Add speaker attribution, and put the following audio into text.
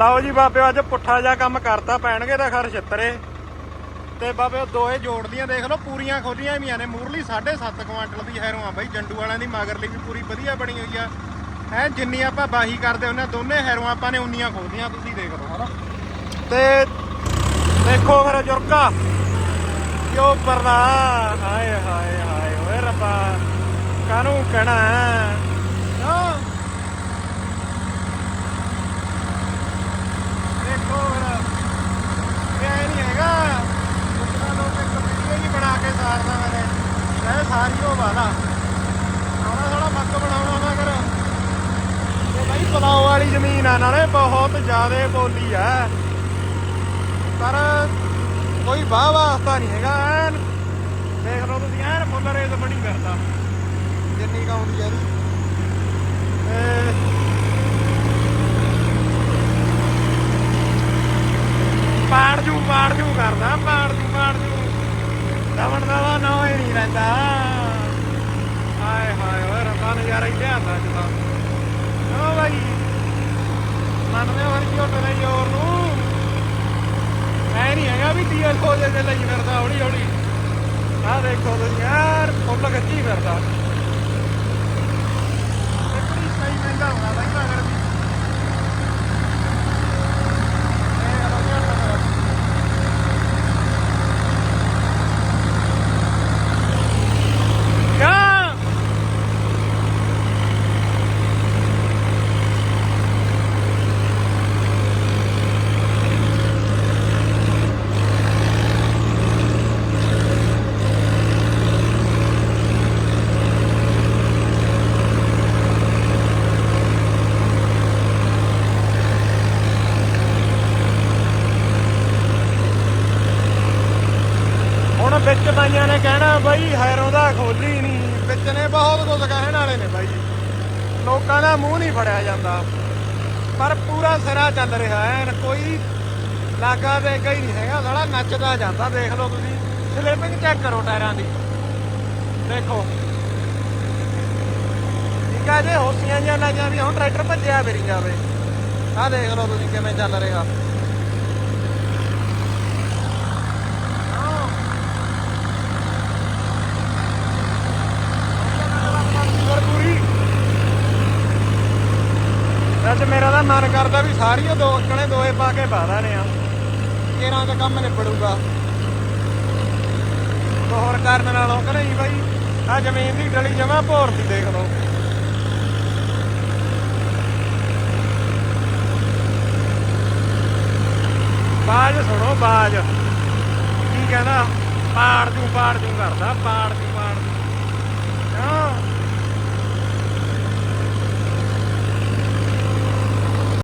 Speaker 1: ਲਓ ਜੀ ਬਾਬੇ, ਅੱਜ ਪੁੱਠਾ ਜਿਹਾ ਕੰਮ ਕਰਤਾ, ਪੈਣਗੇ ਤਾਂ ਖਰ ਛਿੱਤਰੇ। ਤੇ ਬਾਬੇ ਦੋਏ ਜੋੜਦੀਆਂ, ਦੇਖ ਲਓ, ਪੂਰੀਆਂ ਖੋਲੀਆਂ ਵੀਆਂ ਨੇ। ਮੂਰਲੀ 7.5 ਕੁਆਂਟਲ ਦੀ ਹੈਰੋ ਬਾਈ। ਜੰਡੂ ਵਾਲਿਆਂ ਦੀ ਮਗਰਲੀ ਵੀ ਪੂਰੀ ਵਧੀਆ ਬਣੀ ਹੋਈ ਆ। ਐ ਜਿੰਨੀ ਆਪਾਂ ਬਾਹੀ ਕਰਦੇ, ਉਹਨਾਂ ਦੋਨੇ ਹੈਰੋ ਆਪਾਂ ਨੇ ਉਨੀਆਂ ਖੋਲੀਆਂ, ਤੁਸੀਂ ਦੇਖ ਲਓ, ਹਨਾ। ਤੇ ਦੇਖੋ ਫਿਰ ਜੁਰਕਾ। ਕਿਉਂ ਪਰਦਾ? ਹਾਏ ਹਾਏ ਹਾਏ, ਓਏ ਰੱਬਾ। ਕਾਨੂੰ ਕਹਿਣਾ ਹੈ ਹਾਂ ਦੇਖੋ ਫਿਰ ਇਹ ਨਹੀਂ ਹੈਗਾ ਉਹਨਾਂ ਲੋਕ ਇੱਕ ਵੀਡੀਓ ਹੀ ਬਣਾ ਕੇ ਸਾਰਦਾ ਮੈਨੇ ਇਹ ਸਾਰੀ ਉਹ ਵਾਲਾ ਆਉਣਾ ਥੋੜਾ ਮੱਕ ਬਣਾਉਣਾ ਨਾ ਕਰ ਤੇ ਬਾਈ ਪਲਾਓ ਵਾਲੀ ਜ਼ਮੀਨ ਬਹੁਤ ਜ਼ਿਆਦੇ ਬੋਲੀ ਆ ਪਰ ਕੋਈ ਵਾਹ ਵਾਸਤਾ ਨਹੀਂ ਹੈਗਾ, ਐਨ ਦੇਖ ਲਓ ਤੁਸੀਂ, ਐਨ ਫੁੱਲ ਰੇਤ ਬਣੀ ਕਰਦਾ ਜਿੰਨੀ ਕੁ ਆਉਂਦੀ ਆ ਪਾੜ ਜੂ ਪਾੜ ਜੂ ਕਰਦਾ, ਪਾੜ ਜੂ ਪਾੜ ਜੂ। ਦਵਣ ਦਾ ਨਾ ਹੀ ਨਹੀਂ ਰਹਿੰਦਾ ਹਾਏ ਹਾਏ ਓਏ ਰੱਬਾ ਨਜ਼ਾਰਾ ਹੀ ਲਿਆਂਦਾ ਅੱਜ ਤਾਂ। ਭਾਈ ਮੰਨਦੇ ਹੋ ਹਰ ਝੋਟੇ ਦੇ ਜ਼ੋਰ ਨੂੰ? ਐ ਨਹੀਂ ਹੈਗਾ ਵੀ ਡੀਐਲ ਹੋ ਜੇ ਤੇ ਲਈ ਫਿਰਦਾ, ਹੌਲੀ ਹੌਲੀ। ਆਹ ਦੇਖੋ ਤੁਸੀਂ, ਯਾਰ, ਫੁੱਲ ਗੱਜੀ ਫਿਰਦਾ। ਬੜੀ ਸਹੀ ਮਹਿੰਗਾ ਹੋਣਾ, ਬਾਈ ਮਗਰ ਵੀ ਇਹ ਅਲੱਗ ਜਿਹਾ ਕਿਆ ਹੁਣ ਵਿੱਚ ਬਾਈਆਂ ਨੇ ਕਹਿਣਾ ਬਾਈ ਹੈਰੋਂ ਦਾ ਖੋਲੀ ਨਹੀਂ ਵਿੱਚ ਨੇ ਬਹੁਤ ਕੁਝ ਕਹਿਣ ਵਾਲੇ ਨੇ ਬਾਈ। ਲੋਕਾਂ ਦਾ ਮੂੰਹ ਨਹੀਂ ਫੜਿਆ ਜਾਂਦਾ। ਪਰ ਪੂਰਾ ਸਿਰਾ ਚੱਲ ਰਿਹਾ ਐਨ ਕੋਈ ਲਾਗਾ ਦੇ ਹੀ ਨਹੀਂ ਹੈਗਾ। ਸਾਲਾ ਨੱਚਦਾ ਜਾਂਦਾ, ਦੇਖ ਲਓ ਤੁਸੀਂ। ਸਲਿਪਿੰਗ ਚੈੱਕ ਕਰੋ ਟਾਇਰਾਂ ਦੀ। ਦੇਖੋ। ਠੀਕ ਆ ਜੇ, ਹੋਸੀਆਂ ਜਾਂ ਨਾ ਜਾਂਦੀਆਂ ਹੁਣ ਟਰੈਕਟਰ ਭੱਜਿਆ ਫਿਰੀ ਜਾਵੇ ਆਹ ਦੇਖ ਲਓ ਤੁਸੀਂ ਕਿਵੇਂ ਚੱਲ ਰਿਹਾ ਪੂਰੀ ਅੱਜ ਮੇਰਾ ਤਾਂ ਮਨ ਕਰਦਾ ਵੀ ਸਾਰੀਆਂ ਦੋ ਕਣੇ ਦੋਏ ਪਾ ਕੇ ਪਾ ਦਾਨੇ ਆ। ਕੇਰਾਂ ਦਾ ਕੰਮ ਨਿਬੜੂਗਾ। ਹੋਰ ਕਰਨ ਨਾਲੋਂ ਕਿ ਨਹੀਂ ਬਾਈ? ਆ ਜ਼ਮੀਨ ਦੀ ਡਲੀ ਜਮਾ ਭੋਰ ਦੀ ਦੇਖ ਲਓ। ਬਾਜ ਸੁਣੋ ਬਾਜ। ਕੀ ਕਹਿੰਦਾ? ਪਾੜ ਜੂ ਪਾੜ ਜੂ ਕਰਦਾ, ਪਾੜ ਪਾੜ ਜੂ।